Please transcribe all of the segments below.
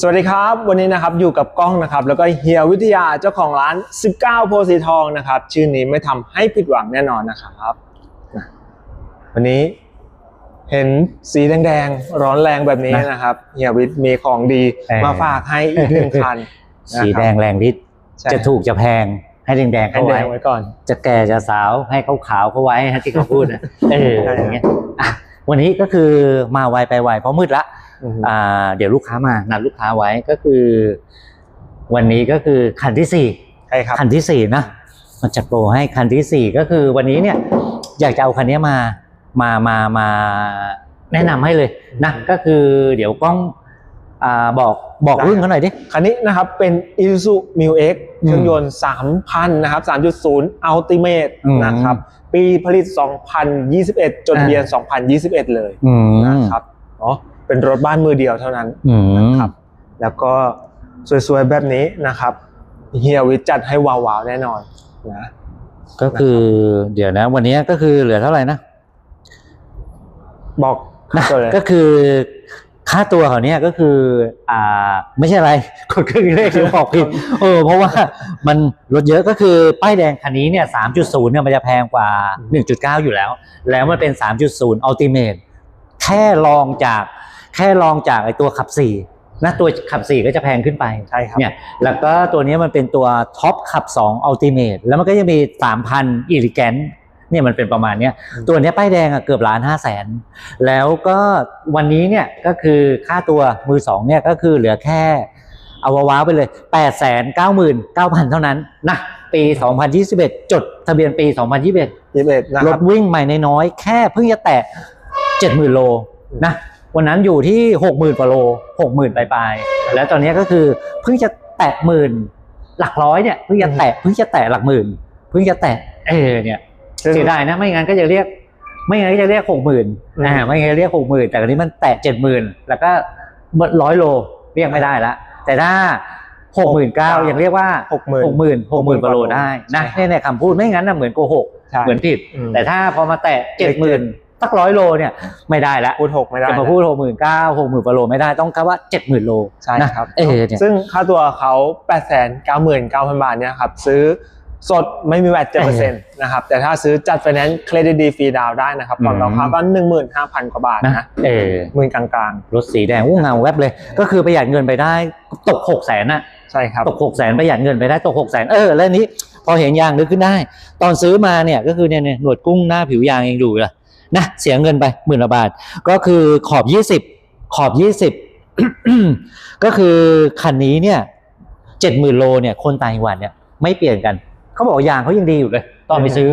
สวัสดีครับ วันนี้นะครับอยู่กับกล้องนะครับแล้วก็เฮียวิทยาเจ้าของร้าน 19 โพธิ์สีทองนะครับ ชื่อนี้ไม่ทำให้ผิดหวังแน่นอนนะครับนะวันนี้เห็นสีแดงๆร้อนแรงแบบนี้นะครับเฮียวิทย์มีของดีเออมาฝากให้อีกหนึ่งคันนะครับสีแดงแรงฤทธิ์ใช่จะถูกจะแพงให้แดงแดงๆให้เข้าแดไว้งไว้ก่อน จะแก่จะสาวให้เขาขาวเขาไว้ฮะที่เขาพูดนะเออใช่อย่างเงี้ยอะวันนี้ก็คือมาไวไปไวเพราะมืดละอืมอ่า เดี๋ยวลูกค้ามานัดลูกค้าไว้ก็คือ วันนี้ก็คือคันที่สี่ใช่ครับคันที่สี่นะมาจัดโปรให้คันที่สี่ก็คือวันนี้เนี่ยอยากจะเอาคันนี้มามามามาแนะนำให้เลยนะก็คือเดี๋ยวกล้องอ่าบอกบอกรุ่นเขาหน่อยดิ คันนี้นะครับเป็น Isuzu Mu X เครื่องยนต์ 3,000 นะครับ 3.0 Ultimate อืมนะครับ ปีผลิต 2021จดทะเบียน 2021 เลยอืมนะครับเนาะ เป็นรถบ้านมือเดียวเท่านั้นอืมนะครับ แล้วก็สวยๆแบบนี้นะครับเฮียวิทย์จัดให้ว้าวๆแน่นอนนะก็คือเดี๋ยวนะ วันนี้ก็คือเหลือเท่าไหร่นะ บอกนะตัวเลยก็คือค่าตัวเขาเนี่ยก็คือ อ่า ไม่ใช่อะไรกดเครื่องเลขหรือบอกผิดเออเพราะว่ามันลดเยอะก็คือป้ายแดงคันนี้เนี่ย3.0เนี่ยมันจะแพงกว่า1.9อยู่แล้ว แล้วมันเป็น3.0 Ultimate แค่ลองจาก แค่ลองจากไอตัวขับ4นะตัวขับ4ก็จะแพงขึ้นไปใช่ครับเนี่ยแล้วก็ตัวนี้มันเป็นตัวท็อปขับ2 Ultimate แล้วมันก็จะมี3,000 e l e g a n t เนี่ยมันเป็นประมาณเนี้ยอืมตัวเนี้ยป้ายแดงอะเกือบล้านห้าแสนแล้วก็วันนี้เนี่ยก็คือค่าตัวมือสองเนี่ยก็คือเหลือแค่เอาว้าวๆไปเลย8ปดแสนเก้าหมื่นเก้าพันเท่านั้นนะปี 2021 จดทะเบียนปี 2021 21นะรครัถบวิ่งใหม่น้อยๆแค่เพิ่งจะแตะ70,000 โลนะ วันนั้นอยู่ที่ 60,000กว่าโล60,000ปลายๆแล้วตอนนี้ก็คือเพิ่งจะแตะหมื่นหลักร้อยเนี่ยเพิ่งจะแตะเพิ่งจะแตะหลักหมื่นเพิ่งจะแตะเออเนี่ยซึ่งเสียดายนะไม่งั้นก็จะเรียก ไม่งั้นก็จะเรียกหกหมื่นอืมอ่าไม่งั้นเรียกหกหมื่นแต่อันนี้มันแตะเจ็ดหมื่นแล้วก็ร้อยโลเรียกไม่ได้ละแต่ถ้าหกหมื่นเก้ายังเรียกว่าหกหมื่นหกหมื่นหกหมื่นกว่าโลได้นะใช่ครับเนี่ยในคำพูดไม่งั้นนะเหมือนโกหกใช่เหมือนผิดอืมแต่ถ้าพอมาแตะเจ็ดหมื่น สักร้อยโลเนี่ยไม่ได้ละพูดหกไม่ได้จะมานะพูดหกหมื่นเก้าหกหมื่นกว่าโลไม่ได้ต้องคำว่าเจ็ดหมื่นโลใช่นะครับเออเนี่ยซึ่งค่าตัวเขา8 9 9 0 0 0บาทเนี่ยครับซื้อสดไม่มีแวด7%นะครับแต่ถ้าซื้อจัดไฟแนนซ์เครดิตดีฟรีดาวน์ได้นะครับผ่อนอืมราคาก็15,000กว่าบาทนะนะเออหมื่นกลางรถสีแดงอู้เงาแวบเลย ก็คือประหยัดเงินไปได้ตกหกแสนน่ะๆใช่ครับตกหกแสนประหยัดเงินไปได้ตกหกแสนเออแล้วอันนี้พอเห็นยางนึกขึ้นได้ ตอนซื้อมาเนี่ยก็คือเนี่ยเนี่ยหนวดกุ้งหน้าผิวยางยังดูเลย นะเสียเงินไปหมื่นละบาท ก็คือขอบยี่สิบขอบยี่สิบก็คือคันนี้เนี่ยเจ็ดหมื่นโลเนี่ยคนต่างจังหวัดเนี่ยไม่เปลี่ยนกัน เขาบอกยางเขายังดีอยู่เลย ตอนไปซื้อ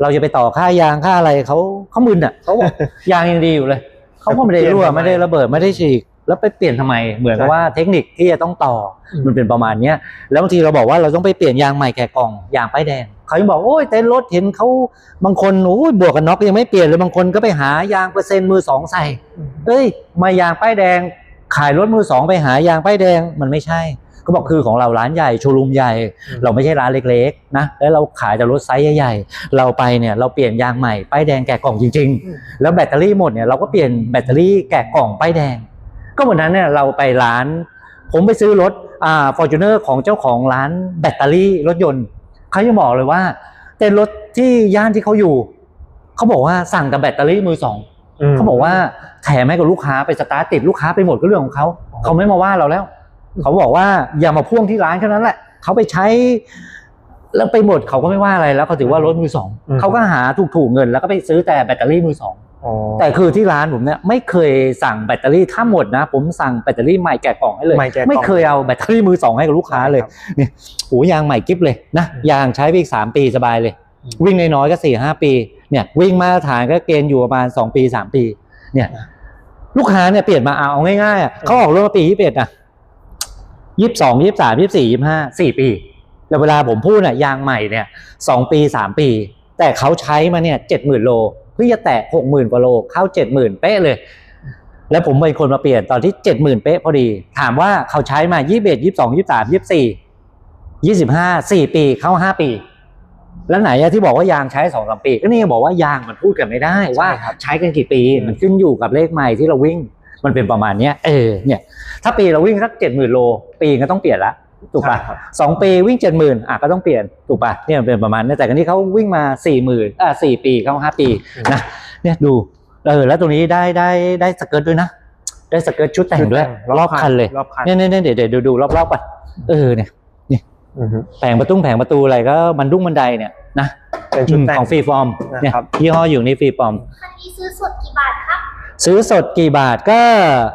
เราจะไปต่อค่ายางค่าอะไรเขาเขามึนอะเขาบอกยางยังดีอยู่เลยเขาก็ไม่ได้รั่วไม่ได้ระเบิดไม่ได้ฉีกแล้วไปเปลี่ยนทำไมเหมือนกับว่าเทคนิคที่จะต้องต่ออมมันเป็นประมาณเนี้ยแล้วบางทีเราบอกว่าเราต้องไปเปลี่ยนยางใหม่แกะกล่องยางป้ายแดง เขายังบอกโอ้ยเต้นรถเห็นเขาบางคนโอ้ยบวกกันน็อกยังไม่เปลี่ยนเลยบางคนก็ไปหายางเปอร์เซ็นต์มือสองใส่เอ้ยมายางป้ายแดง ขายรถมือสองไปหายางป้ายแดงมันไม่ใช่ก็บอกคือของเราร้านใหญ่โชว์รูมใหญ่อืมเราไม่ใช่ร้านเล็กๆนะแล้วเราขายแต่รถไซส์ใหญ่ๆเราไปเนี่ยเราเปลี่ยนยางใหม่ป้ายแดงแกะกล่องจริงอืมๆแล้วแบตเตอรี่หมดเนี่ยเราก็เปลี่ยนแบตเตอรี่แกะกล่องป้ายแดง ก็วันนั้นเนี่ยเราไปร้าน ผมไปซื้อรถอ่าฟอร์จูเนอร์ของเจ้าของร้านแบตเตอรี่รถยนต์ เขาจะบอกเลยว่าเต้นรถที่ย่านที่เขาอยู่ เขาบอกว่าสั่งแต่แบตเตอรี่มือสองมเขาบอกว่าแถมให้กับลูกค้าไปสตาร์ทติดลูกค้าไปหมดก็เรื่องของเขาอ๋อเขาไม่มาว่าเราแล้ว เขาบอกว่าอย่ามาพ่วงที่ร้านแค่นั้นแหละเขาไปใช้ แล้วไปหมดเขาก็ไม่ว่าอะไรแล้วเขาถือว่ารถมือสองเขาก็หาถูกๆเงินแล้วก็ไปซื้อแต่แบตเตอรี่มือสองอ๋อแต่คือที่ร้านผมเนี่ยไม่เคยสั่งแบตเตอรี่ถ้าหมดนะ ผมสั่งแบตเตอรี่ใหม่แกะกล่องให้เลย ไม่แกะกล่อง ไม่เคยเอาแบตเตอรี่มือสองให้กับลูกค้าเลยครับเนี่ยโหยางใหม่กิ๊บเลยนะยางใช้ไปอีกสามปีสบายเลย อืมวิ่งน้อยๆก็สี่ห้าปีเนี่ย วิ่งมาตรฐานก็เกณฑ์อยู่ประมาณสองปีสามปี เนี่ยลูกค้าเนี่ยเปลี่ยนมาเอาเอาง่ายๆอะเขาออกรถมาปียี่สิบเอ็ดอะยี่สิบสองยี่สิบสามยี่สิบสี่ยี่สิบห้าสี่ปี แล้วเวลาผมพูดเนี่ยยางใหม่เนี่ยสองปีสามปี แต่เขาใช้มาเนี่ยเจ็ดหมื่นโลเพื่อจะแตะหกหมื่นกว่าโลเข้าเจ็ดหมื่นเป๊ะเลย แล้วผมเป็นคนมาเปลี่ยนตอนที่เจ็ดหมื่นเป๊ะพอดี ถามว่าเขาใช้มายี่สิบเอ็ดยี่สิบสองยี่สิบสามยี่สิบสี่ยี่สิบห้าสี่ปีเข้าห้าปี แล้วไหนอะที่บอกว่ายางใช้สองสามปีก็นี่บอกว่ายางมันพูดกันไม่ได้ว่าใช่ครับใช้กันกี่ปีอืมมันขึ้นอยู่กับเลขใหม่ที่เราวิ่งมันเป็นประมาณเนี้ยเออเนี่ยถ้าปีเราวิ่งสักเจ็ดหมื่นโล ปีก็ต้องเปลี่ยนละ ถูกปะใช่ครับสองปีวิ่งเจ็ดหมื่นอะก็ต้องเปลี่ยนถูกปะเนี่ยมันเป็นประมาณนี้แต่กันนี้เขาวิ่งมาสี่หมื่นอะสี่ปีเข้าห้าปีนะเนี่ยดูเออแล้วตรงนี้ได้ได้ได้สเกิร์ตด้วยนะ ได้สเกิร์ตชุดแต่งด้วย รอบคันเลยรอบคันเนี่ยเนี่ยเนี่ยเดี๋ยวเดี๋ยวดูดูรอบๆก่อนเออเนี่ยอือฮึแผงประตุ้งแผงประตูอะไรก็มันดุ้งบันไดเนี่ยนะเป็นชุดแต่งของฟรีฟอร์มเนี่ยนะครับยี่ห้ออยู่นี่ฟรีฟอร์มคันนี้ซื้อสดกี่บาทครับ ซื้อสดกี่บาทก็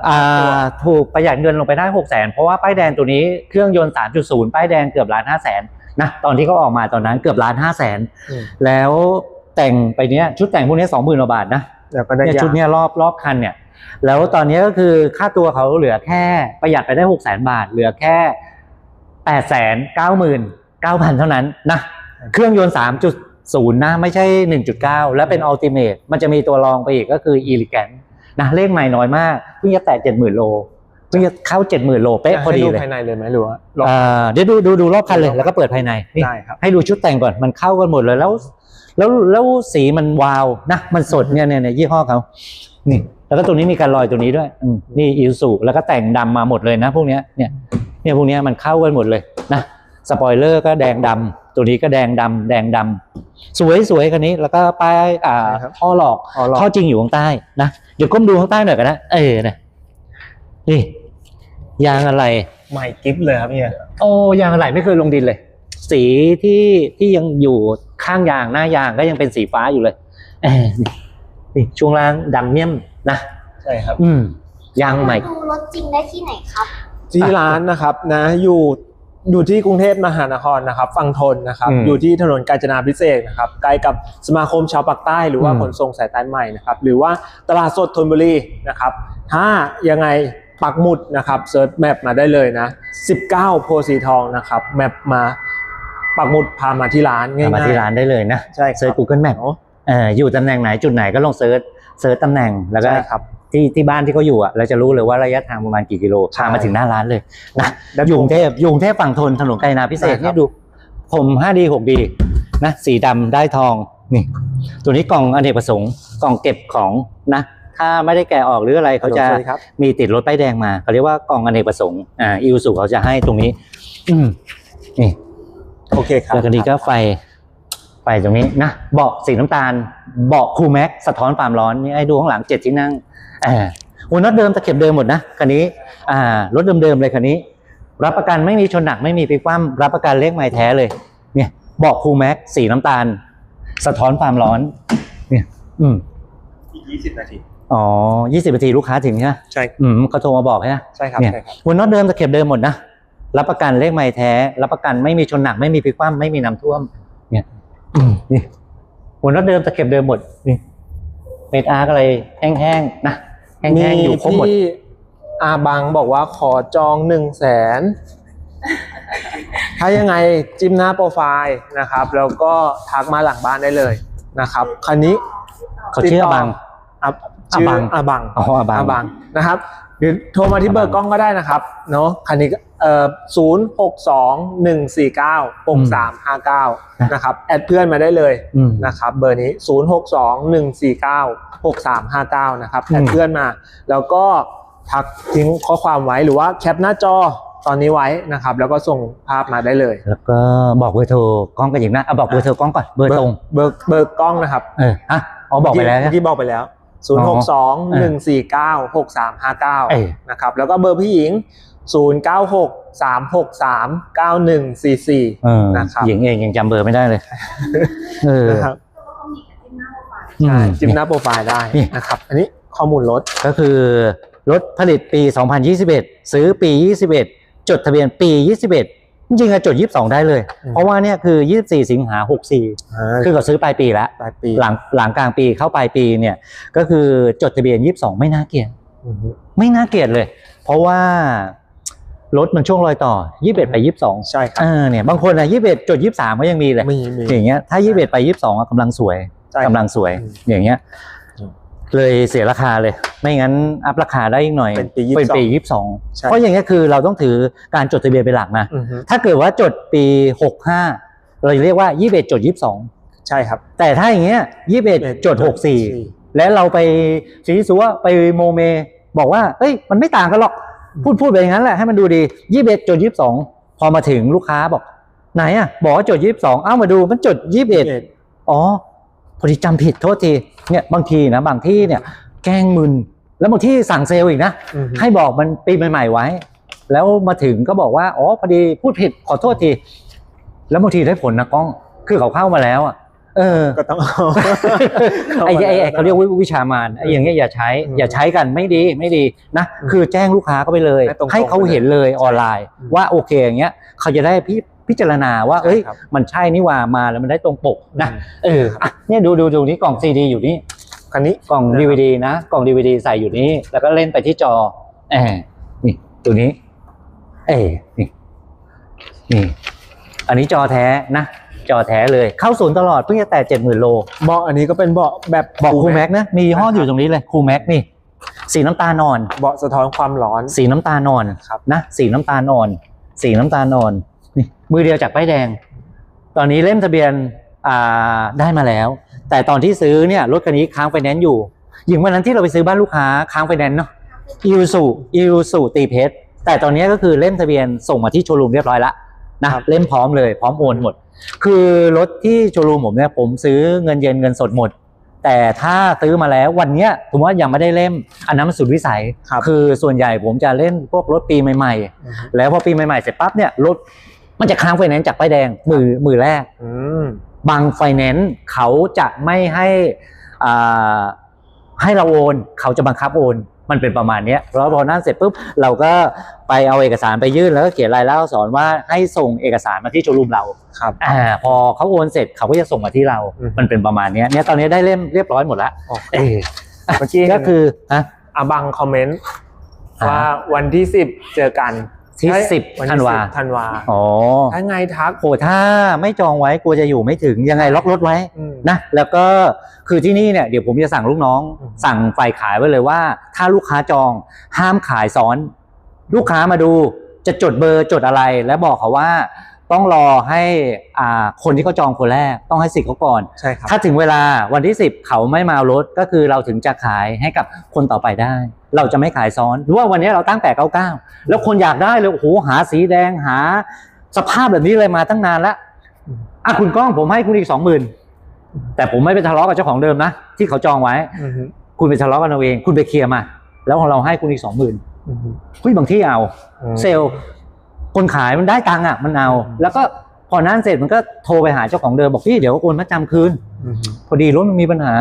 อ่าถูกประหยัดเงินลงไปได้หกแสนเพราะว่าป้ายแดงตัวนี้เครื่องยนต์ 3.0 ป้ายแดงเกือบล้านห้าแสนนะตอนที่เขาออกมาตอนนั้นเกือบล้านห้าแสนอืมแล้วแต่งไปเนี้ยชุดแต่งพวกเนี้สองหมื่นกว่าบาทนะแล้วก็ได้เนี่ยยางชุดเนี้ยรอบรอบคันเนี่ย แล้วตอนนี้ก็คือค่าตัวเขาเหลือแค่ประหยัดไปได้หกแสนบาท เหลือแค่แปดแสนเก้าหมื่นเก้าพันเท่านั้นนะเครื่องยนต์3.0นะไม่ใช่1.9และเป็นอัลติเม e มันจะมีตัวรองไปอีกก็คือ e l e g a n t นะเลขใหม่น้อยมากเพิ่งจะแตะ70,000โลเพิ่งจะเข้า70,000โลเป๊ะพอดีให้เลยภายในเลยไหมหรือว่าลองอ่าเดี๋ยวดูดูดูรอบคันเลยแล้วก็เปิดภายในนี่ได้ครับให้ดูชุดแต่งก่อนมันเข้ากันหมดเลยแล้ว แล้วแล้วสีมันวาวนะมันสดเนี่ยเนี่ยเนี่ยยี่ห้อเขานี่ แล้วก็ตัวนี้มีการลอยตัวนี้ด้วยอืมนี่อิวสุแล้วก็แต่งดำมาหมดเลยนะ พวกเนี้ยเนี่ยเนี่ยพวกเนี้ยมันเข้ากันหมดเลยนะสปอยเลอร์ก็แดงดำ ตัวนี้ก็แดงดำแดงดำสวยสวยคันนี้ แล้วก็ป้ายอ่าใช่ครับท่อหลอกอ๋อลองท่อจริงอยู่ข้างใต้นะเดี๋ยวก้มดูข้างใต้หน่อยกันนะเออนะนี่ยางอะไรใหม่กิฟต์เลยครับเนี่ยโอ้ยางอะไรไม่เคยลงดินเลย สีที่ที่ยังอยู่ข้างยางหน้ายางก็ยังเป็นสีฟ้าอยู่เลยเออนี่นี่ช่วงล่างดำเมี่ยมนะใช่ครับ อืมยางใหม่ดูรถจริงได้ที่ไหนครับที่ร้านนะครับนะอยู่ อยู่ที่กรุงเทพมหานครนะครับ ฝั่งทนนะครับ อืม อยู่ที่ถนนกาญจนาพิเศษกนะครับใกล้กับสมาคมชาวปากใต้หรือว่าอืมขนส่งสายใต้ใหม่นะครับ หรือว่าตลาดสดธนบุรีนะครับ ถ้ายังไงปักหมุดนะครับเซิร์ชแมปมาได้เลยนะ 19 โพธิ์สีทองนะครับแมปมาปักหมุดพามาที่ร้านง่ายๆมาที่ร้านได้เลยนะใช่คเซิร์ช รับ Google Map เอ่ออยู่ตำแหน่งไหนจุดไหนก็ลองเซิร์ชเซิร์ชตำแหน่งแล้วก็ใช่ครับ ที่ที่บ้านที่เขาอยู่อะเราจะรู้เลยว่าระยะทางประมาณกี่กิโลใช่พามาถึงหน้าร้านเลยนะแล้วอยู่กรุงเทพอยู่กรุงเทพฝั่งทนถนนกาญจนาพิเศษกใช่ครับเนี่ยดูผม 5D 6D นะสีดำได้ทองนี่ ตัวนี้กล่องอเนกประสงค์กล่องเก็บของนะ ถ้าไม่ได้แกะออกหรืออะไรเขาจะสวัสดีครับมีติดรถป้ายแดงมาเขาเรียกว่ากล่องอเนกประสงค์อ่าอิวสุเขาจะให้ตรงนี้ อืมนี่โอเคครับแล้วก็นี้ก็ไฟไฟตรงนี้นะเบาะสีน้ำตาลเบาะคูลแม็กสะท้อนความร้อนนี่ให้ดูข้างหลังเจ็ดที่นั่ง อ่าหัวน็อตเดิมตะเข็บเดิมหมดนะคันนี้อ่ารถเดิมๆเลยคันนี้ รับประกันไม่มีชนหนักไม่มีพลิกคว่ำรับประกันเลขไม้แท้เลย เนี่ยเบาะคูลแม็กสีน้ำตาล สะท้อนความร้อน เนี่ย อืมอีก20นาที อ๋อยี่สิบนาทีลูกค้าถึงใช่ไหมใช่ อืมเขาโทรมาบอกใช่ไหมใช่ครับเนี่ยใช่ครับหัวน็อตเดิมตะเข็บเดิมหมดนะ รับประกันเลขไม้แท้ รับประกันไม่มีชนหนักไม่มีพลิกคว่ำไม่มีน้ำท่วม เนี่ยอืมนี่หัวน็อตเดิมตะเข็บเดิมหมด นี่เม็ดอาร์กอะไรแห้งๆนะ แห้งๆอยู่ครบหมดที่อาบังบอกว่าขอจองหนึ่งแสนถ้ายังไงจิ้มหน้าโปรไฟล์นะครับ แล้วก็ทักมาหลังบ้านได้เลยนะครับ คันนี้เขาชื่ออาบังอาชื่ออาบัง อาบังอ๋ออาบัง อาบังนะครับ หรือโทรมาที่เบอร์กล้องก็ได้นะครับเนาะคันนี้ก็เอ่อศูนย์หกสองหนึ่งสี่เก้าหกสามห้าเก้านะครับ แอดเพื่อนมาได้เลยอืมนะครับ เบอร์นี้0 6 2 1 4 9 6 3 5 9นะครับอืมแอดเพื่อนมา แล้วก็ทักทิ้งข้อความไว้หรือว่าแคปหน้าจอตอนนี้ไว้นะครับ แล้วก็ส่งภาพมาได้เลย แล้วก็บอกเบอร์โทรกล้องกันอีกนะเอาบอกเบอร์โทรกล้องก่อนเบอร์ตรงเบอร์เบอร์กล้องนะครับ เอออะอ๋อบอกไปแล้วเมื่นะอกี้บอกไปแล้ว 0 6 2 1 4 9 6 3 5เออ9นะครับ แล้วก็เบอร์พี่หญิง 0 9 6 3 6 3 9 1 4 4เออนะครับหญิงเองยังจำเบอร์ไม่ได้เลยเออนะครับก็ต้องมีกันที่หน้าโปรไฟล์ใช่อืมจิ้มหน้าโปรไฟล์ได้นี่นะครับ อันนี้ข้อมูลรถก็คือรถผลิตปี 2021 ซื้อปี 21 จดทะเบียนปี 21 จริงๆอะจด 22 ได้เลย อืม เพราะว่าเนี่ยคือ 24 สิงหา 64 คือเขาซื้อปลายปีแล้ว ปลายปีหลังหลังกลางปีเข้าปลายปีเนี่ยก็คือจดทะเบียน 22 ไม่น่าเกลียด อือฮึ ไม่น่าเกลียดเลย เพราะว่ารถมันช่วงรอยต่อ 21 ไป 22ใช่ครับ เออเนี่ยบางคนอะ21 จด 23 ก็ยังมีเลย มีมี อย่างเงี้ยถ้า 21 ไป 22อะกำลังสวยใช่กำลังสวยอืม อย่างเงี้ยอืม เลยเสียราคาเลย ไม่งั้นอัพราคาได้อีกหน่อยเป็นปีเป็นปีใช่22เพราะอย่างเงี้ยคือเราต้องถือการจดทะเบียนเป็นหลักนะ อือฮึถ้าเกิดว่าจดปี65เราจะเรียกว่า21จด22ใช่ครับแต่ถ้าอย่างเงี้ย21จด64และเราไปซีซัวไปโมเม บอกว่าเอ้ย มันไม่ต่างกันหรอก พูดพูดไปอย่างนั้นแหละให้มันดูดียี่สิบเอ็ดจดยี่สิบสองพอมาถึงลูกค้าบอก ไหนอะ บอกว่าจดยี่สิบสองเอ้ามาดูมันจดยี่สิบเอ็ดอ๋อ พอดีจำผิดโทษทีเนี่ยบางทีนะบางที่เนี่ยแกล้งมึน แล้วบางที่สั่งเซลล์อีกนะอืมให้บอกมันปีใหม่ๆไว้ แล้วมาถึงก็บอกว่าอ๋อพอดีพูดผิดขอโทษที แล้วบางทีได้ผลนะกล้องคือเขาเข้ามาแล้วอะเออก็ต้องเอาไอ้ไอ้ไอ้เขาเรียกว่าวิชามานไอ้อย่างเงี้ยอย่าใช้อืมอย่าใช้กันไม่ดีไม่ดีนะอืมคือแจ้งลูกค้าเขาไปเลย ให้ตรงๆให้เขาเห็นเลยออนไลน์อืมว่าโอเคอย่างเงี้ยเขาจะได้พิ พิจารณาว่า เอ้ยครับมันใช่นี่หว่ามาแล้วมันได้ตรงปกนะอืม เอออะเนี่ยดูดูดูนี่กล่องซีดีอยู่นี่คันนี้ กล่องนะครับ ดีวดีนะกล่องดีวดีใส่อยู่นี่แล้วก็เล่นไปที่จอเออนี่ตัวนี้ เอ้นี่นี่ อันนี้จอแท้นะจอแท้เลยเข้าศูนย์ตลอดเพิ่งจะแต่เจ็ดหมื่นโล เบาะอันนี้ก็เป็นเบาะแบบบอกครูแม็กนะมียี่ห้ออยู่ตรงนี้เลยครูแม็กนี่ สีน้ำตาลนอน เบาะสะท้อนความร้อน สีน้ำตาลนอนครับ นะ สีน้ำตาลนอน สีน้ำตาลนอนนี่ มือเดียวจากป้ายแดง ตอนนี้เล่มทะเบียนอ่าได้มาแล้ว แต่ตอนที่ซื้อเนี่ยรถคันนี้ค้างไฟแนนซ์อยู่อย่างวันนั้นที่เราไปซื้อบ้านลูกค้าค้างไฟแนนซ์เนาะอิวสุอิวสุตีเพชรแต่ตอนนี้ก็คือเล่มทะเบียนส่งมาที่โชว์รูมเรียบร้อยแล้วนะครับเล่มพร้อมเลยพร้อมโอนหมด คือรถที่โชว์รูมผมเนี่ยผมซื้อเงินเย็นเงินสดหมด แต่ถ้าซื้อมาแล้ววันเนี้ยผมว่ายังไม่ได้เล่มอันนั้นมันสุดวิสัยครับคือส่วนใหญ่ผมจะเล่นพวกรถปีใหม่อืมๆแล้วพอปีใหม่ๆเสร็จปั๊บเนี่ยรถ มันจะค้างไฟแนนซ์จากป้ายแดงมือมือแรกอืมบางไฟแนนซ์เขาจะไม่ให้อ่าให้เราโอน เขาจะบังคับโอน มันเป็นประมาณเนี้ยแล้วพอนั่นเสร็จปุ๊บเราก็ไปเอาเอกสารไปยื่นแล้วก็เขียนรายเล่าสอนว่าให้ส่งเอกสารมาที่โชว์รูมเราครับอ่าพอเขาโอนเสร็จเขาก็จะส่งมาที่เราอืมมันเป็นประมาณเนี้ยเนี่ยตอนนี้ได้เล่มเรียบร้อยหมดแล้วโอเคเออเมื่อกี้ก็คือฮะอาบังคอมเมนต์อ่าว่าวันที่สิบเจอกัน ที่เอ้ยสิบวันธันที่วาสิบธันวาอ๋อถ้าไงทักโหถ้าไม่จองไว้กลัวจะอยู่ไม่ถึงยังไงล็อกรถไว้อืมนะแล้วก็คือที่นี่เนี่ยเดี๋ยวผมจะสั่งลูกน้องอืมสั่งฝ่ายขายไว้เลยว่า ถ้าลูกค้าจองห้ามขายซ้อน ลูกค้ามาดูจะจดเบอร์จดอะไร แล้วบอกเขาว่า ต้องรอให้อ่าคนที่เขาจองคนแรกต้องให้สิทธิ์เขาก่อน ใช่ครับ ถ้าถึงเวลาวันที่ 10 เขาไม่มาเอารถก็คือเราถึงจะขายให้กับคนต่อไปได้ เราจะไม่ขายซ้อนหรือว่าวันนี้เราตั้งแต่99แล้วคนอยากได้เลยโอ้โหหาสีแดงหา สภาพแบบนี้เลยมาตั้งนานแล้วอืมอะคุณก้องผมให้คุณอีกสองหมื่นแต่ผมไม่ไปทะเลาะกับเจ้าของเดิมนะที่เขาจองไว้ อืมฮึคุณไปทะเลาะกันเอาเอง คุณไปเคลียร์มา แล้วของเราให้คุณอีกสองหมื่นอืมฮึคุยบางที่เอา อืม เซลล์ คนขายมันได้ตังค์อะมันเอาอืมแล้วก็พอนั้นเสร็จมันก็โทรไปหาเจ้าของเดิมบอกพี่เดี๋ยวโอนมาจำคืนอืมฮึพอดีรถมันมีปัญหา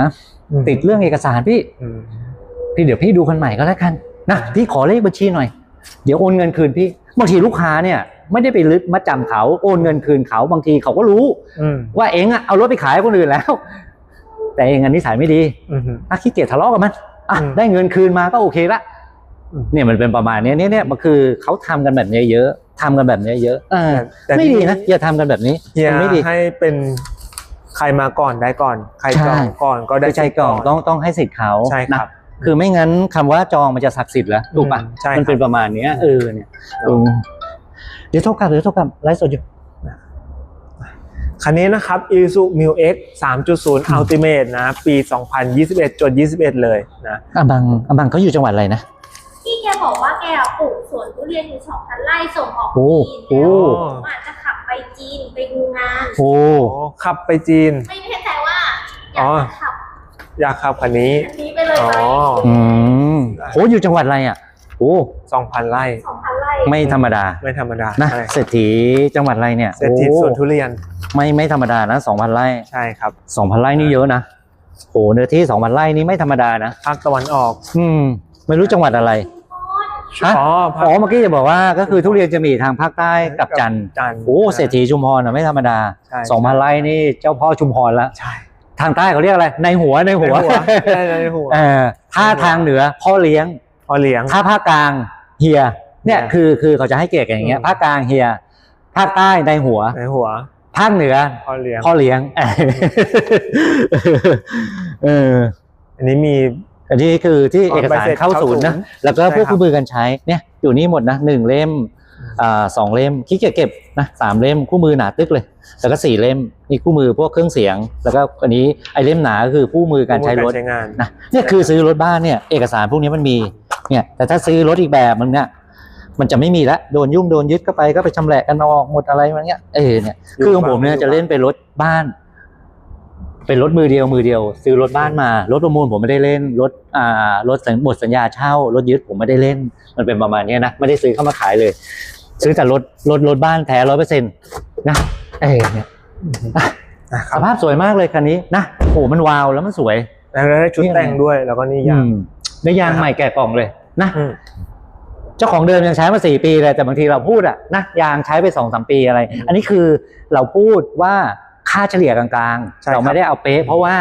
อืมติดเรื่องเอกสารพี่อืมพี่เดี๋ยวพี่ดูคันใหม่ก็แล้วกันนะพี่ขอเลขบัญชีหน่อย เดี๋ยวโอนเงินคืนพี่บางทีลูกค้าเนี่ย ไม่ได้ไปลึกมาจำเขาโอนเงินคืนเขาบางทีเขาก็รู้อืมว่าเองอะเอารถไปขายให้คนอื่นแล้ว แต่เองอันนิสัยไม่ดีอืมฮึอะขี้เกียจทะเลาะกับมันอะอืมได้เงินคืนมาก็โอเคละอืมเนี่ยมันเป็นประมาณเนี้ยเนี่ยเนี่ยมันคือเขาทำกันแบบเนี้ยเยอะ ทำกันแบบเนี้ยเยอะเออแต่ไม่ดีที่นะอย่าทำกันแบบนี้เฮียมันไม่ดีให้เป็นใครมาก่อนได้ก่อน ใครจองก่อนก็ได้ได้ใจก่อนต้องต้องให้สิทธิ์เขาใช่ครับนะคือไม่งั้นคำว่าจองมันจะศักดิ์สิทธิ์แล้วถูกปะอืมใช่ครับมันเป็นประมาณเนี้ยเออเนี่ยเออเดี๋ยวโทรกลับเดี๋ยวโทรกลับไลฟ์สดอยู่คันนี้นะครับ Isuzu Mu X 3.0 Ultimate นะ ปี 2021จด21 เลยนะอาบังอาบังเขาอยู่จังหวัดอะไรนะ ที่แกบอกว่าแกปลูกสวนทุเรียนอยู่สองพันไร่ส่งออกโอ้จีนโอ้ แล้วผมอาจจะขับไปจีนไปดูงาน โอ้โอ้ขับไปจีน ไม่แน่ใจว่าอยากจะขับอยากขับคันนี้ อันนี้ไปเลยไหมอ๋อ อืมโอ้อยู่จังหวัดอะไรอะโอ้2,000ไร่สองพันไร่ไม่ธรรมดาไม่ธรรมดานะใช่เศรษฐีจังหวัดอะไรเนี่ยเศรษฐีโอ้สวนทุเรียนไม่ไม่ธรรมดานะสองพันไร่ใช่ครับสองพันไร่นี่เยอะนะโอ้เนื้อที่สองพันไร่นี่ไม่ธรรมดานะภาคตะวันออก อืม ไม่รู้จังหวัดอะไรฮะอ๋อภาอ๋คอเมื่อกี้จะบอกว่าก็คือทุเรียนจะมีทางภาคใต้กับจันทร์จันทร์ โอ้เศรษฐีชุมพรอะไม่ธรรมดาใช่ สองพันไร่นี่เจ้าพ่อชุมพรแล้วใช่ทางใต้เขาเรียกอะไร ในหัวในหัวในในหัวเออถ้าทางเหนือพ่อเลี้ยง พอเลี้ยง ถ้าภาคกลางเฮียเนี่ยเฮียคือคือเขาจะให้เกียรติกันอย่างเงี้ยอืม ภาคกลางเฮียภาคใต้ในหัวในหัวภาคเหนือพอเลี้ยง พ่อเลี้ยงเอออันนี้มี อันนี้คือที่อ๋อเอกสารใบเสร็จเข้าศูนย์นะเข้าศูนย์แล้วก็ใช่พวกครับคู่มือการใช้เนี่ยอยู่นี่หมดนะหนึ่งเล่มอ่าสองเล่มขี้เกียจเก็บนะสามเล่มคู่มือหนาตึกเลย แล้วก็สี่เล่มนี่คู่มือพวกเครื่องเสียง แล้วก็อันนี้ไอเล่มหนาก็คือคู่มือการใช้รถใช้งานนะเนี่ยคือซื้อรถบ้านเนี่ยเอกสารพวกนี้มันมีเนี่ยแต่ถ้าซื้อรถอีกแบบมันเนี่ยมันจะไม่มีละโดนยุ่งโดนยึดก็ไปก็ไปชำแหละกันออกหมดอะไรมันเนี้ยเออเนี่ยคือของผมเนี่ยจะเล่นเป็นรถบ้าน เป็นรถมือเดียวมือเดียว ซื้อรถบ้านมารถประมูลผมไม่ได้เล่นรถอ่ารถสัญหมดสัญญาเช่ารถยึดผมไม่ได้เล่น มันเป็นประมาณเนี้ยนะไม่ได้ซื้อเข้ามาขายเลย ซื้อแต่รถรถรถบ้านแท้ร้อยเปอร์เซ็นต์นะเออเนี่ยนะคสรับภาพสวยมากเลยคันนี้นะโอ้โหมันวาวแล้วมันสวยแล้วได้ชุดแต่งด้วยแล้วก็นี่ยางอืมได้ยางใหม่แกะกล่องเลยนะอืมเจ้าของเดิมยังใช้มาสี่ปีเลยแต่บางทีเราพูดอะนะยางใช้ไปสองสามปีอะไร อันนี้คือเราพูดว่า ค่าเฉลี่ยกลางใช่ๆ ครับ เราไม่ได้เอาเป๊ะเพราะว่า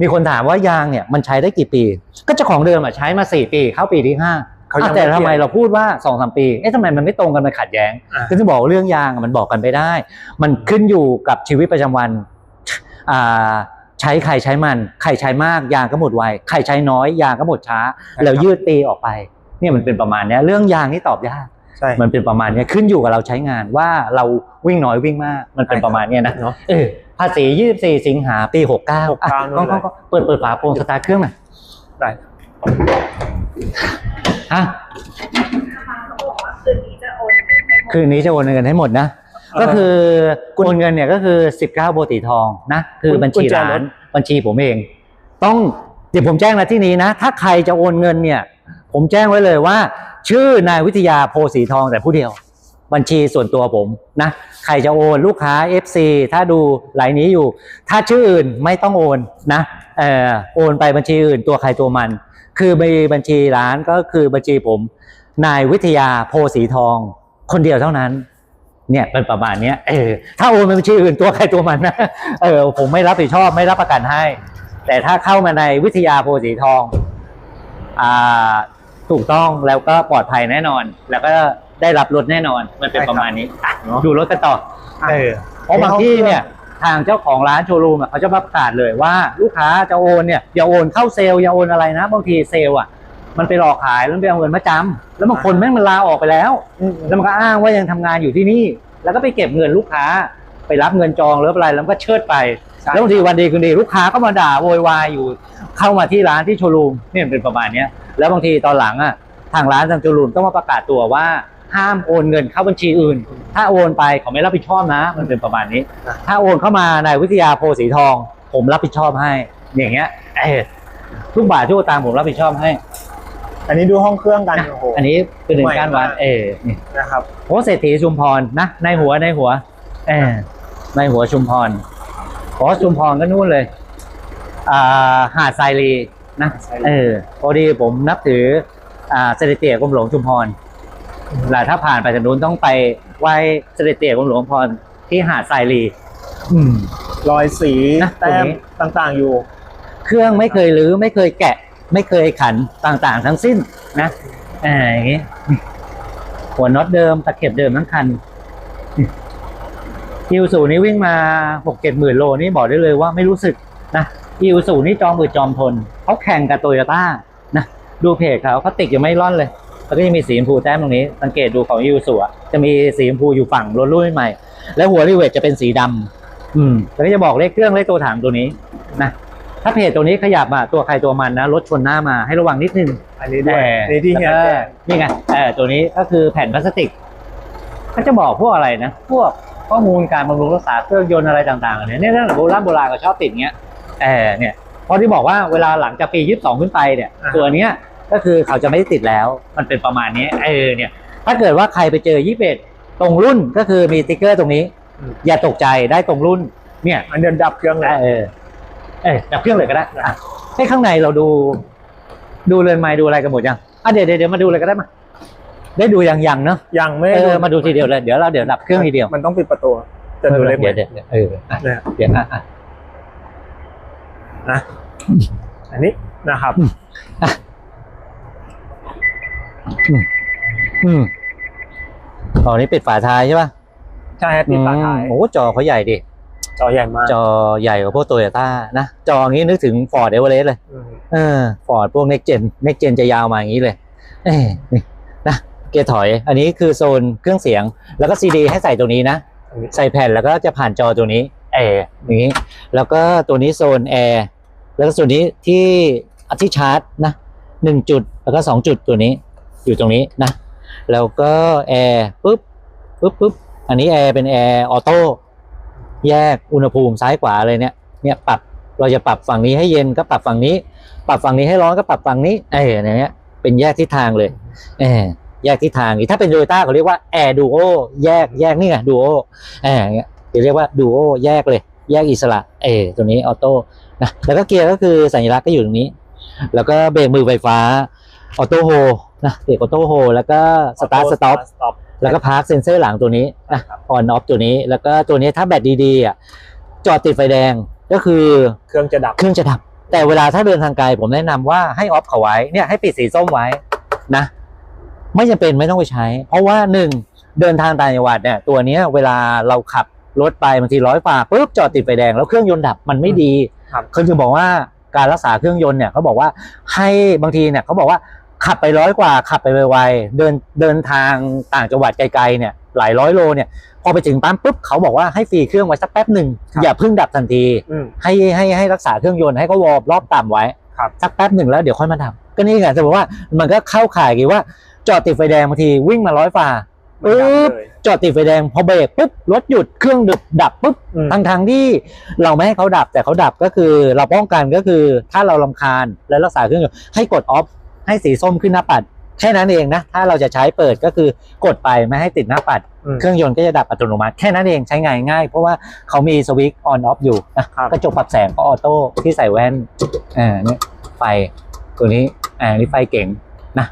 มีคนถามว่ายางเนี่ยมันใช้ได้กี่ปี ก็เจ้าของเดิมอะใช้มาสี่ปี เข้าปีที่ห้าเขายังอะแต่ไม่ทำไมเปลี่ยน เราพูดว่าสองสามปีเอ๊ะทำไมมันไม่ตรงกันมันขัดแย้งอะ ก็จะบอกว่าเรื่องยางอะมันบอกกันไปได้ มันขึ้นอยู่กับชีวิตประจำวันอ่าใช้ใครใช้มันใครใช้มากยางก็หมดไวใครใช้น้อยยางก็หมดช้า แล้วยืดปีออกไป เนี่ยมันเป็นประมาณเนี้ยเรื่องยางนี่ตอบยากใช่มันเป็นประมาณเนี้ยขึ้นอยู่กับเราใช้งานว่าเราวิ่งน้อยวิ่งมากมันเป็นประมาณเนี้ยนะเนาะเออภาษี 24 สิงหาปี 69อะ69นู่นเลยก็ก็เปิดเปิดฝาโปรงสตาร์ทเครื่องหน่อยได้ฮะนะคะเขาบอกว่าคืนนี้จะโอนเงินให้หมดคืนนี้จะโอนเงินให้หมดนะ ก็คือโอนเงินเนี่ยก็คือ 19 โบตีทองนะ คือบัญชีกุญแจรร้าถนบัญชีผมเอง ต้องเดี๋ยวผมแจ้งนะที่นี้นะ ถ้าใครจะโอนเงินเนี่ย ผมแจ้งไว้เลยว่า ชื่อนายวิทยาโพสีทองแต่ผู้เดียว บัญชีส่วนตัวผมนะใครจะโอนลูกค้า FC ถ้าดูไลน์นี้อยู่ ถ้าชื่ออื่นไม่ต้องโอนนะเออโอนไปบัญชีอื่นตัวใครตัวมัน คือบัญชีร้านก็คือบัญชีผม นายวิทยาโพสีทอง คนเดียวเท่านั้นเนี่ยเป็นประมาณนี้เออถ้าโอนไปบัญชีอื่นตัวใครตัวมันนะเออผมไม่รับผิดชอบไม่รับประกันให้ แต่ถ้าเข้ามาในวิทยาโพสีทองอ่า ถูกต้องแล้วก็ปลอดภัยแน่นอน แล้วก็ได้รับรถแน่นอนมันเป็นประมาณนี้อะเนาะดูรถกันต่ออะเออ เพราะบางที่เนี่ยทางเจ้าของร้านโชว์รูมอะเขาจะประกาศเลยว่าลูกค้าจะโอนเนี่ยอย่าโอนเข้าเซลล์อย่าโอนอะไรนะบางทีเซลล์อะ มันไปหลอกขายแล้วมันไปเอาเงินมาจำแล้วบางคนแม่งมันลาออกไปแล้ว อืม แล้วมันก็อ้างว่ายังทำงานอยู่ที่นี่ แล้วก็ไปเก็บเงินลูกค้า ไปรับเงินจองหรืออะไรแล้วมันก็เชิดไป ใช่ แล้วบางทีวันดีคืนดีลูกค้าก็มาด่าโวยวายอยู่ เข้ามาที่ร้านที่โชว์รูมเนี่ยมันเป็นประมาณเนี้ย แล้วบางทีตอนหลังอะทางร้านทางโชว์รูมต้องมาประกาศตัวว่าห้ามโอนเงินเข้าบัญชีอื่น ถ้าโอนไปเขาไม่รับผิดชอบนะ มันเป็นประมาณนี้ ถ้าโอนเข้ามาในวิทยาโพสีทอง ผมรับผิดชอบให้ อย่างเงี้ยเออทุกบาททุกสตางค์ผมรับผิดชอบให้ อันนี้ดูห้องเครื่องกันโอ้โหอันนี้คือหนึ่งใหม่การวัดมากเออนี่นะครับโอ้เศรษฐีชุมพรนะในหัวในหัวเออในหัวชุมพรขอชุมพรก็นู่นเลย อ่าหาดทรายลี นะหาดทรายลีเออพอดีผมนับถือ อ่าเสด็จเตี่ยกรมหลวงชุมพรแล้วถ้าผ่านไปจากนู้นต้องไปไหว้เสด็จเตี่ยกรมหลวงชุมพรที่หาดทรายลี อืม รอยสีนะแต้ตรงมนี้ ต่างๆอยู่ เครื่องไม่เคยรื้อไม่เคยแกะ ไม่เคยขันต่างๆ ทั้งสิ้นนะเอออย่างงี้นี่หัวน็อตเดิมตะเข็บเดิมทั้งคันอิวสูนี่วิ่งมาหกเจ็ดหมื่นโลนี่บอกได้เลยว่าไม่รู้สึกนะ อิวสูนี่จอมอืดจอมทนเขาแข่งกับโตโยต้านะดูเพจเขาเขาติดยังไม่ร่อนเลยแล้วก็ยังมีสีชมพูแต้มตรงนี้ สังเกตดูของอิวสูอะจะมีสีชมพูอยู่ฝั่งรถรุ่นใหม่ แล้วหัวรีเวทจะเป็นสีดำอืมแล้วก็จะบอกเลขเครื่องเลขตัวถังตัวนี้นะถ้าเพจตัวนี้ขยับมาตัวใครตัวมันนะรถชนหน้ามาให้ระวังนิดนึงอันนี้ด้วยแต่นี่ที่เฮียแล้วก็แจ้งนี่ไงเออตัวนี้ก็คือแผ่นพลาสติกก็จะบอกพวกอะไรนะ พวกข้อมูลการบำรุงรักษาเครื่องยนต์อะไรต่างๆเนี่ยเนี่ยนั่นแหละโบราณโบราณก็ชอบติดเงี้ย เออเนี่ยเพราะที่บอกว่าเวลาหลังจากปียี่สิบสองขึ้นไปเนี่ย อ่า ตัวเนี้ยก็คือเขาจะไม่ได้ติดแล้ว มันเป็นประมาณนี้เออเนี่ย ถ้าเกิดว่าใครไปเจอยี่สิบตรงรุ่นก็คือมีสติ๊กเกอร์ตรงนี้ อย่าตกใจได้ตรงรุ่น เนี่ย อันเดินดับเครื่องเลย เออ เออดับเครื่องเลยก็ได้อะให้ข้างในเราดู ดูเรือนไม้ดูอะไรกันหมดยังอะเดี๋ยวเดี๋ยวเดี๋ยวมาดูเลยก็ได้มา ได้ดูยังยังเนอะยังไม่เออ มาดูทีเดียวเลย เดี๋ยวเราเดี๋ยวดับเครื่องทีเดียวมันต้องปิดประตูจะดูเล็กไหมเดี๋ยวเดี๋ยวเดี๋ยวเอออะเนี่ยเดี๋ยวอะอะ นะ อันนี้นะครับ อืมอ๋อนี่ปิดฝาท้ายใช่ป่ะใช่ครับปิดฝาท้ายอืมโอ้จอเขาใหญ่ดิ จอใหญ่มาก จอใหญ่กว่าพวกโตโยต้านะ จออย่างนี้นึกถึงฟอร์ดเอเวอเรสต์เลยอืมเออฟอร์ดพวกเน็กเจนเน็กเจนจะยาวมาอย่างนี้เลยเอ้ยนี่นะเกียร์ถอย อันนี้คือโซนเครื่องเสียง แล้วก็ซีดีให้ใส่ตรงนี้นะอันนี้ใส่แผ่นแล้วก็จะผ่านจอตัวนี้ แอร์อย่างนี้ แล้วก็ตัวนี้โซนแอร์แล้วก็ส่วนนี้ที่อัที่ชาร์จนะหนึ่งจุดแล้วก็สองจุดตัวนี้อยู่ตรงนี้นะ แล้วก็แอร์ปุ๊บปุ๊บปุ๊บอันนี้แอร์เป็นแอร์ออโต้แยกอุณหภูมิซ้ายขวาเลยเนี่ยเนี่ยปรับเราจะปรับฝั่งนี้ให้เย็นก็ปรับฝั่งนี้ ปรับฝั่งนี้ให้ร้อนก็ปรับฝั่งนี้เอออย่างเงี้ยเป็นแยกทิศทางเลยเออแยกทิศทางถ้าเป็นโยต้าเขาเรียกว่าแอร์ดูโอแยกแยกนี่ไงดูโอเอออย่างเงี้ย จะเรียกว่าดูโอแยกเลย แยกอิสระเออตัวนี้ออโต้นะแล้วก็เกียร์ก็คือสัญลักษณ์ก็อยู่ตรงนี้ แล้วก็เบรกมือไฟฟ้าออโต้โฮนะเบรกออโต้โฮแล้วก็สตาร์ทสต็อป stop แล้วก็พาร์คเซนเซอร์หลังตัวนี้นะออนออฟตัวนี้ แล้วก็ตัวนี้ถ้าแบตดีๆอะจอดติดไฟแดงก็คือเครื่องจะดับเครื่องจะดับ แต่เวลาถ้าเดินทางไกลผมแนะนำว่าให้ออฟเขาไว้เนี่ยให้ปิดสีส้มไว้นะไม่จำเป็นไม่ต้องไปใช้ เพราะว่าหนึ่งเดินทางต่างจังหวัดเนี่ยตัวเนี้ยเวลาเราขับ รถไปบางทีร้อยฝ่าปุ๊บจอดติดไฟแดงแล้วเครื่องยนต์ดับมันไม่ดีครับเขาจะบอกว่าการรักษาเครื่องยนต์เนี่ยเขาบอกว่าให้บางทีเนี่ยเขาบอกว่าขับไปร้อยกว่าขับไปไวๆเดินเดินทางต่างจังหวัดไกลๆเนี่ยหลายร้อยโลเนี่ยพอไปถึงปั๊มปุ๊บเขาบอกว่าให้ฟรีเครื่องไว้สักแป๊บหนึ่งครับอย่าเพิ่งดับทันทีอืมให้ให้ให้รักษาเครื่องยนต์ให้เขาวอร์มรอบต่ำไว้ครับสักแป๊บหนึ่งแล้วเดี๋ยวค่อยมาดับก็นี่ไงจะบอกว่ามันก็เข้าข่ายกี่ว่าจอดติดไฟแดงบางทีวิ่งมาร้อยฝ่าไม่ดับ ปึ๊บเลยจอดติดไฟแดงพอเบรกปุ๊บรถหยุดเครื่องดึบดับปุ๊บอืมทั้งทางๆที่เราไม่ให้เขาดับแต่เขาดับก็คือ เราป้องกันก็คือถ้าเราลำคาญและรักษาเครื่องยนต์ให้กดออฟให้สีส้มขึ้นหน้าปัดแค่นั้นเองนะ ถ้าเราจะใช้เปิดก็คือกดไปไม่ให้ติดหน้าปัดอืมเครื่องยนต์ก็จะดับอัตโนมัติแค่นั้นเองใช้งานง่าย เพราะว่าเขามีสวิตช์ออนออฟอยู่นะครับกระจกปรับแสงก็ออโต้ที่ใส่แว่นอ่าเนี่ยไฟตัวนี้อ่านี่ไฟเก่งนะ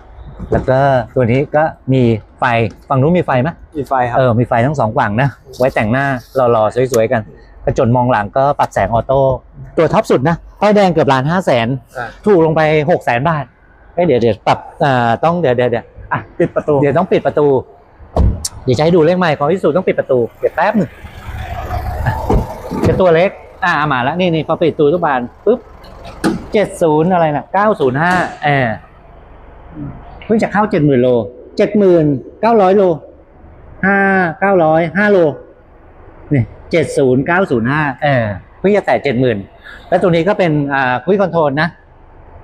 แล้วก็ตัวนี้ก็มีไฟฝั่งนู้นมีไฟไหมมีไฟครับเออมีไฟทั้งสองฝั่งนะ ไว้แต่งหน้าหล่อๆสวยๆกัน กระจกมองหลังก็ปรับแสงออโต้ตัวท็อปสุดนะป้ายแดงเกือบล้านห้าแสนอ่าถูกลงไปหกแสนบาทเอ้ยเดี๋ยวเดี๋ยวปรับอ่าต้องเดี๋ยวเดี๋ยวเดี๋ยวอะปิดประตู เดี๋ยวต้องปิดประตู เดี๋ยวจะให้ดูเลขใหม่ของที่สุดต้องปิดประตูเดี๋ยวแป๊บหนึ่งอะเป็นตัวเล็กอ่ามาแล้วนี่นี่พอปิดประตูทุกบานปุ๊บเจ็ดศูนย์อะไรนะเก้าศูนย์ห้าแอร์ เพิ่งจะเข้าเจ็ดหมื่นโลเจ็ดหมื่นเก้าร้อยโลห้าเก้าร้อยห้าโลนี่เจ็ดศูนย์เก้าศูนย์ห้าเออเพิ่งจะแตะเจ็ดหมื่นแล้วตัวนี้ก็เป็นอ่าคุยคอนโทรลนะ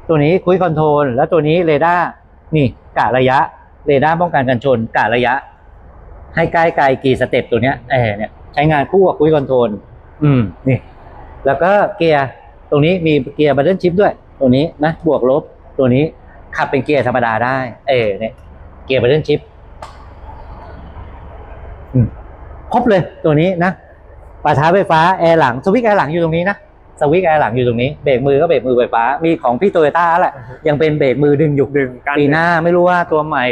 ตัวนี้คุยคอนโทรลแล้วตัวนี้เรดาร์นี่กะระยะเรดาร์ป้องกันการชนกะระยะ ให้ใกล้ไกลกี่สเต็ปตัวเนี้ยเออเนี่ยใช้งานคู่กับคุยคอนโทรลอืมนี่แล้วก็เกียร์ตรงนี้มีเกียร์บัตเทิลชิพด้วย ตัวนี้นะบวกลบตัวนี้ ขับเป็นเกียร์ธรรมดาได้ เออเนี่ยเกียร์บัตเทิลชิพอืมครบเลยตัวนี้นะปะท้ายไฟฟ้าแอร์หลังสวิตช์แอร์หลังอยู่ตรงนี้นะสวิตช์แอร์หลังอยู่ตรงนี้เบรกมือก็เบรกมือไฟฟ้า มีของพี่โตโยต้าแหละอือฮึยังเป็นเบรกมือดึงอยู่ดึงการปีหน้าไม่รู้ว่าตัวใหม่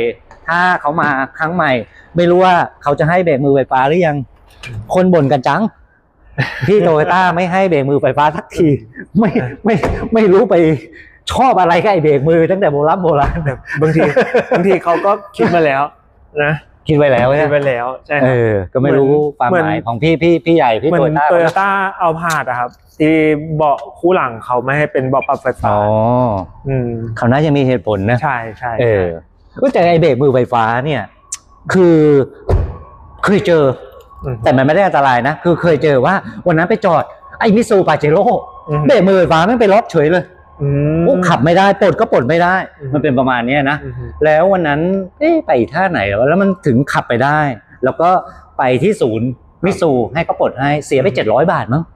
ถ้าเขามาครั้งใหม่ ไม่รู้ว่าเขาจะให้เบรกมือไฟฟ้าหรือยัง คนบ่นกันจัง พี่โตโยต้าไม่ให้เบรกมือไฟฟ้าสักที ไม่ไม่ไม่รู้ไป ชอบอะไรกับไอ้เบรกมือตั้งแต่โบราณโบราณบางทีบางทีเขาก็คิดมาแล้ว นะคิดไว้แล้วคิดเนี่ยไปแล้วใช่คเอรับอก็ไม่รู้ความเหมือนหมายของพี่พี่พี่ใหญ่พี่เหมืโตอนโยต้าโตโยต้าเอาผาดอะครับ ที่เบาะคู่หลังเขาไม่ให้เป็นเบาะปรับไฟฟ้าอ๋ออืมเขาน่าจะมีเหตุผลนะใช่ใช่เออก็แต่ไอ้เบรกมือไฟฟ้าเนี่ย คือเคยเจอมแต่มันไม่ได้อันตรายนะ คือเคยเจอว่าวันนั้นไปจอดไอ้มิซูปาเจโร่อืมเบรกมือไฟฟ้าไม่งไปล็อกเฉยเลย อืมโอ้ขับไม่ได้ปลดก็ปลดไม่ได้อืมมันเป็นประมาณเนี้ยนะอืมแล้ววันนั้นเอ๊ะไปท่าไหนวะแล้วมันถึงขับไปได้ แล้วก็ไปที่ศูนย์มิซูให้เขาปลดให้เสียไปเจ็ดร้อยบาทมั้งโอ้โห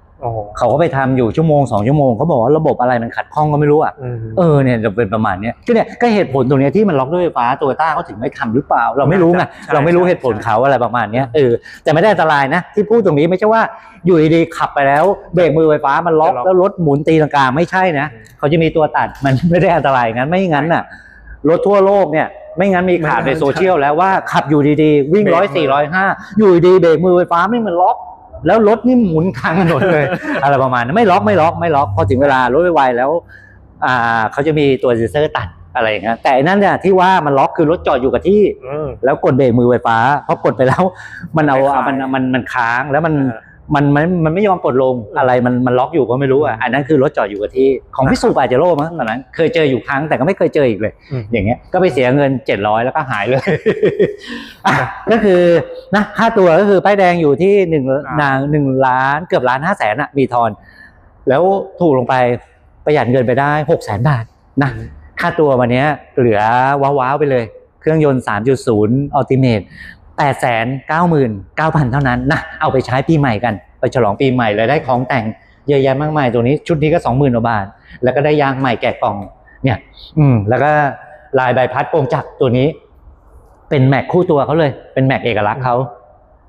เขาก็ไปทำอยู่ชั่วโมงสองชั่วโมงเขาบอกว่าระบบอะไรมันขัดข้องก็ไม่รู้อะอืมเออเนี่ยจะเป็นประมาณเนี้ยก็เนี่ยก็เหตุผลตรงเนี้ยที่มันล็อกด้วยไฟฟ้าโตโยต้าเขาถึงไม่ทำหรือเปล่า เราไม่รู้ไงใช่เราไม่รู้ใช่เหตุผลเขาอะไรประมาณเนี้ยเออแต่ไม่ได้อันตรายนะที่พูดตรงนี้ไม่ใช่ว่าอยู่ดีๆขับไปแล้วเบรกมือไฟฟ้ามันล็อกแล้วรถหมุนตีลังกาไม่ใช่นะเขาจะมีตัวตัดมันไม่ได้อันตรายงั้นไม่งั้นน่ะรถทั่วโลกเนี่ยไม่งั้นมีข่าวในโซเชียลแล้วว่าขับอยู่ดีๆ วิ่งร้อยสี่ร้อยห้าอยู่ดีๆเบรกมือไฟฟ้าไม่มันล็อก แล้วรถนี่หมุนกลางถนนเลยอะไรประมาณนั้นไม่ล็อกไม่ล็อกไม่ล็อกพอถึงเวลารถไวๆแล้วอ่าเขาจะมีตัวเซนเซอร์ตัดอะไรอย่างเงี้ยแต่อันนั่นเนี่ยที่ว่ามันล็อกคือรถจอดอยู่กับที่อืมแล้วกดเบรกมือไฟฟ้าพอกดไปแล้ว มันเอาไม่คลายมันมันมันค้างแล้วมันเออ มันมันมันไม่ยอมปลดลงอะไรมันมันล็อกอยู่ก็ไม่รู้อะอันนั้นคือรถจอดอยู่กับที่ของพิสูปาเจโร่มั้งตอนนั้น เคยเจออยู่ครั้งแต่ก็ไม่เคยเจออีกเลยอืมอย่างเงี้ยก็ไปเสียเงิน700แล้วก็หายเลยอะก็คือนะค่าตัวก็คือป้ายแดงอยู่ที่หนึ่งครับนางหนึ่งล้านเกือบล้านห้าแสนอะมีทอน แล้วถูกลงไปประหยัดเงินไปได้หกแสนบาทนะค่าตัววันเนี้ยเหลือว้าวๆไปเลย เครื่องยนต์ 3.0 Ultimate 899,000 เท่านั้นนะเอาไปใช้ปีใหม่กัน ไปฉลองปีใหม่เลยได้ของแต่งเยอะแยะมากมายตัวนี้ชุดนี้ก็ 20,000กว่าบาท แล้วก็ได้ยางใหม่แกะกล่องเนี่ยอืมแล้วก็ลายใบพัดโปร่งจักรตัวนี้ เป็นแม็กคู่ตัวเขาเลย เป็นแม็กเอกลักษณ์เขา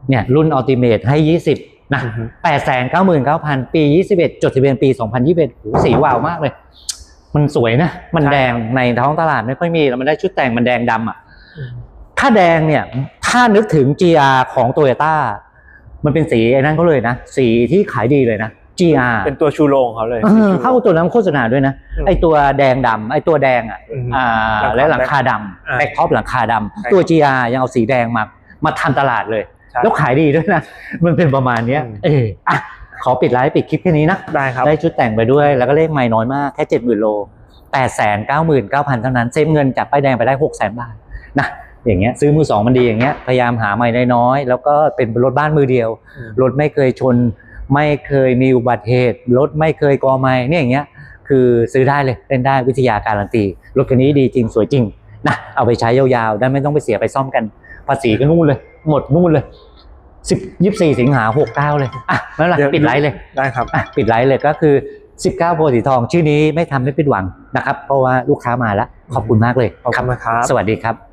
เนี่ยรุ่นอัลติเมทให้ 20นะอือฮึแปดแสนเก้าหมื่นเก้าพันปี 21 จดทะเบียนปี 2021โหสีวาวมากเลย มันสวยนะ มันแดงในท้องตลาดไม่ค่อยมีแล้วมันได้ชุดแต่งมันแดงดำอะ ถ้าแดงเนี่ยถ้านึกถึง GR ของโตโยต้ามันเป็นสีไอ้นั่นเขาเลยนะ สีที่ขายดีเลยนะ GR เป็นตัวชูโรงเขาเลยเออเข้าตัวน้ำโฆษณาด้วยนะอืมไอตัวแดงดำไอตัวแดงอะอืมอ่าแล้วก็และหลังคาดอ่าำแบ็คท็อปหลังคาดใช่ำตัว GR ยังเอาสีแดงมามาทำตลาดเลยใช่แล้วขายดีด้วยนะ มันเป็นประมาณเนี้ยอืมเอออะขอปิดไลฟ์ปิดคลิปแค่นี้นะ ได้ครับ ได้ชุดแต่งไปด้วย แล้วก็เลขไม่น้อยมาก แค่เจ็ดหมื่นโลแปดแสนเก้าหมื่นเก้าพันเท่านั้น เซฟเงินจากป้ายแดงไปได้หกแสนบาทนะ อย่างเงี้ยซื้อมือสองมันดีอย่างเงี้ยพยายามหาไม่ได้น้อยๆแล้วก็เป็นรถบ้านมือเดียวอืมรถไม่เคยชน ไม่เคยมีอุบัติเหตุ รถไม่เคยกอไม้เนี่ยอย่างเงี้ยคือซื้อได้เลยเล่นได้วิทยาการันตีรถคันนี้ดีจริงสวยจริงนะเอาไปใช้ยาวๆได้ไม่ต้องไปเสียไปซ่อมกัน ภาษีก็นู่นเลย หมดนู่นเลยสิบยี่สี่สิงหาหกเก้าเลยอะนั่นแหละเดี๋ยวปิดไลฟ์เลยได้ครับอะปิดไลฟ์เลยก็คือ19โพธิ์สีทองชื่อนี้ไม่ทำให้ผิดหวังนะครับ เพราะว่าลูกค้ามาแล้ว ขอบคุณมากเลยขอบคุณนะครับ สวัสดีครับ